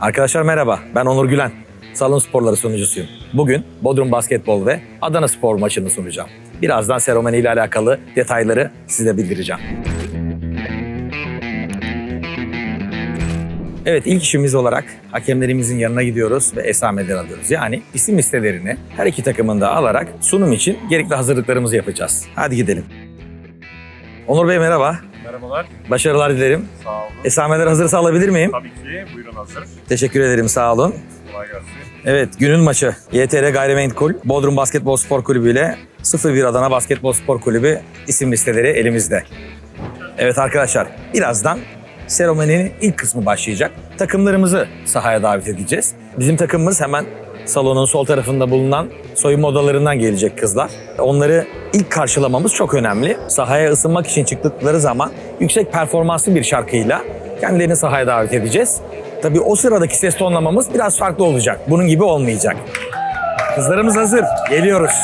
Arkadaşlar merhaba, ben Onur Gülen. Salon sporları sunucusuyum. Bugün Bodrum Basketbol ve Adana Spor maçını sunacağım. Birazdan seremoni ile alakalı detayları size bildireceğim. Evet ilk işimiz olarak hakemlerimizin yanına gidiyoruz ve esameleri alıyoruz. Yani isim listelerini her iki takımın da alarak sunum için gerekli hazırlıklarımızı yapacağız. Hadi gidelim. Onur Bey merhaba. Merhabalar, Başarılar dilerim. sağ olun. Esameler hazırsa alabilir miyim? Tabii ki, buyurun hazır. Teşekkür ederim sağ olun. Kolay gelsin. Evet günün maçı YTR Gayrimenkul Bodrum Basketbol Spor Kulübü ile 01 Adana Basketbol Spor Kulübü isim listeleri elimizde. Evet arkadaşlar birazdan seremoninin ilk kısmı başlayacak. Takımlarımızı sahaya davet edeceğiz. Bizim takımımız hemen salonun sol tarafında bulunan soyunma odalarından gelecek kızlar. Onları ilk karşılamamız çok önemli. Sahaya ısınmak için çıktıkları zaman yüksek performanslı bir şarkıyla kendilerini sahaya davet edeceğiz. Tabii o sıradaki ses tonlamamız biraz farklı olacak. Bunun gibi olmayacak. Kızlarımız hazır. Geliyoruz.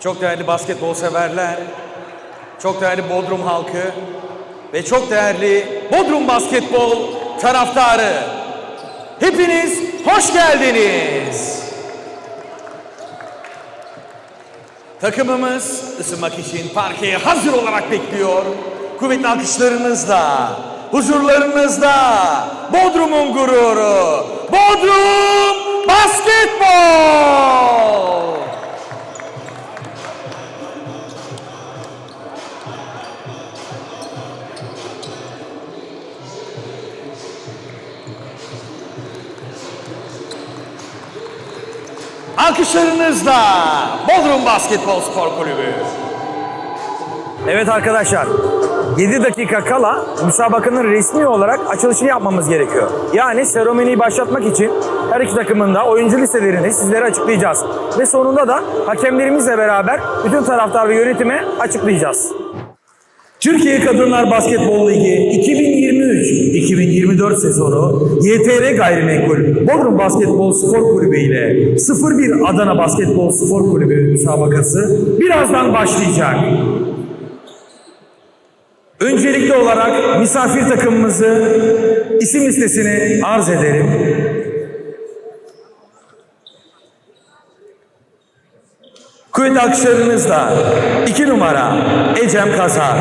Çok değerli basketbol severler, çok değerli Bodrum halkı ve çok değerli Bodrum basketbol taraftarı. Hepiniz hoş geldiniz. Takımımız ısınmak için parkeye hazır olarak bekliyor. Kuvvetli alkışlarınızla, huzurlarınızda Bodrum'un gururu, Bodrum Alkışlarınızla Bodrum Basketbol Spor Kulübü. Evet arkadaşlar, 7 dakika kala müsabakanın resmi olarak açılışını yapmamız gerekiyor. Yani seremoniyi başlatmak için her iki takımın da oyuncu listelerini sizlere açıklayacağız. Ve sonunda da hakemlerimizle beraber bütün taraftar ve yönetime açıklayacağız. Türkiye Kadınlar Basketbol Ligi 2023-2024 sezonu YTR Gayrimenkul Bodrum Basketbol Spor Kulübü ile 01 Adana Basketbol Spor Kulübü müsabakası birazdan başlayacak. Öncelikli olarak misafir takımımızı isim listesini arz ederim. Kuvvetli alkışlarınızla 2 numara Ecem Kazar,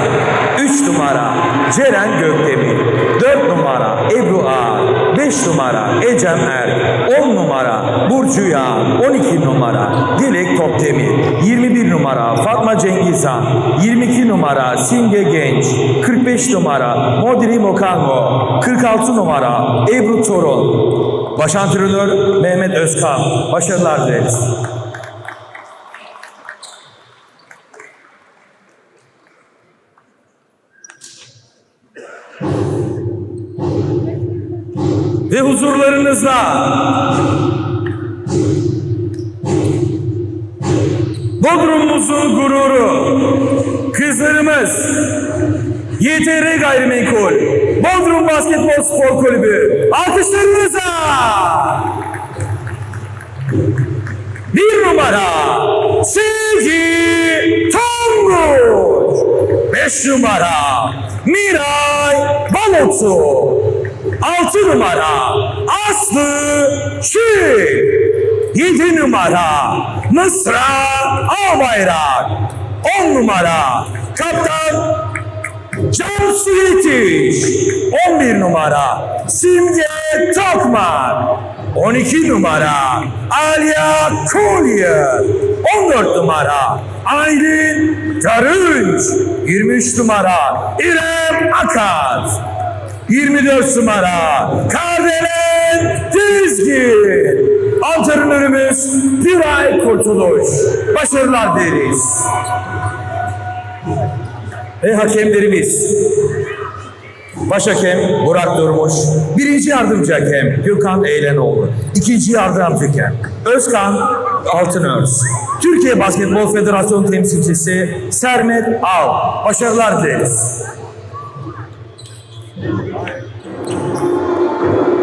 3 numara Ceren Gökdemir, 4 numara Ebru Ağar, 5 numara Ecem Er, 10 Yağ, 12 numara Dilek Topdemir, 21 numara Fatma Cengizhan, 22 numara Simge Genç, 45 numara Modri Mokango, 46 numara Ebru Torun, Baş antrenör Mehmet Özkan. Başarılar dileriz. ve huzurlarınızda Bodrum'umuzun gururu kızlarımız YTR Gayrimenkul Bodrum Basketbol Spor Kulübü alkışlarınıza. Bir numara Sevgi Tonguç beş numara Miray Balotsu. 6 numara Aslı Şir 7 numara Mısra Albayrak. 10 numara Kaptan Cansu Yetiş. 11 numara Simge Tokman. 12 numara Alya Kolyer 14 numara Aylin Garınç 23 numara İrem Akar. 24 numara Kardelen Dizgin. Antrenörümüz Güray Kurtuluş. Başarılar dileriz. Ve hakemlerimiz. Baş hakem Burak Durmuş. Birinci yardımcı hakem Gökhan Eğlenoğlu. İkinci yardımcı hakem Özkan Altınörs. Türkiye Basketbol Federasyonu temsilcisi Sermet Al. Başarılar dileriz.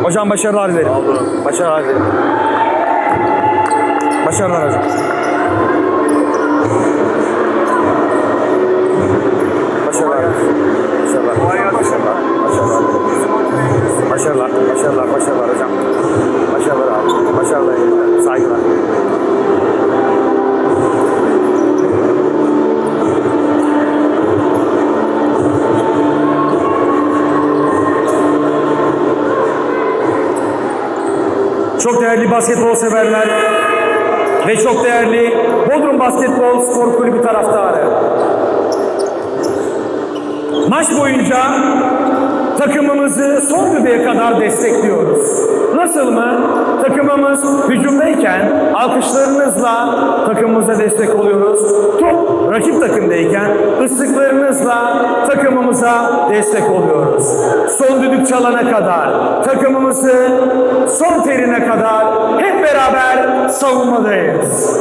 Hocam başarılar dilerim. Başarılar dilerim. Başarılar hocam. Başarılar. Başarılar. Başarılar. Başarılar. Başarılar. Başarılar. Başarılar hocam. Başarılar abi. Başarılar. Saygılar. Çok değerli basketbol severler, ve çok değerli Bodrum Basketbol Spor Kulübü taraftarı. Maç boyunca takımımızı son düdüğe kadar destekliyoruz. Nasıl mı? Takımımız hücumdayken alkışlarınızla takımımıza destek oluyoruz. Top rakip takımdayken ıslıklarınızla takımımıza destek oluyoruz. Son düdük çalana kadar, takımımızı son terine kadar hep beraber savunmadayız.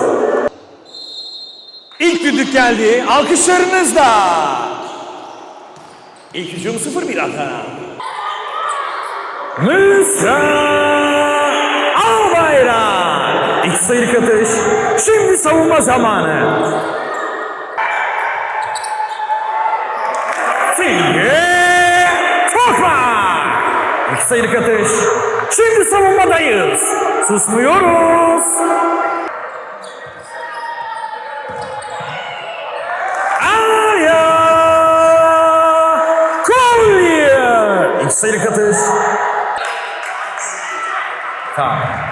İlk düdük geldi. Alkışlarınızla. İlk hücum 0-1 Adana. Müsa Albayrak. İlk atış. Şimdi savunma zamanı. Tilge Tokma. İlk sayılık atış. Şimdi savunmadayız. Susmuyoruz. Aya Collier. İlk sayılık atış. Tamam.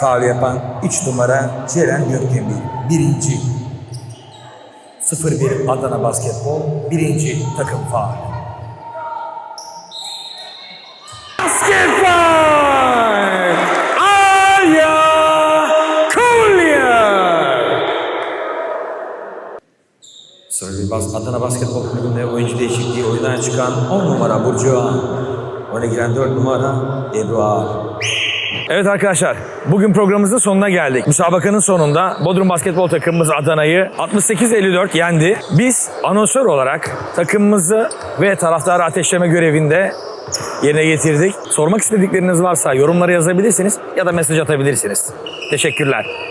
Faul yapan 3 numara Ceren Gökdemir. Birinci. 0-1 Adana Basketbol. Birinci takım faul. Basketbol! Aya. Sırrı Bas Adana Basketbol Kulübü'nde oyuncu değişikliği oyundan çıkan 10 numara Burcu Ağan. Oyuna giren 4 numara Ebru Ağar. Evet arkadaşlar, bugün programımızın sonuna geldik. Müsabakanın sonunda Bodrum basketbol takımımız Adana'yı 68-54 yendi. Biz anonsör olarak takımımızı ve taraftarı ateşleme görevinde yerine getirdik. Sormak istedikleriniz varsa yorumlara yazabilirsiniz ya da mesaj atabilirsiniz. Teşekkürler.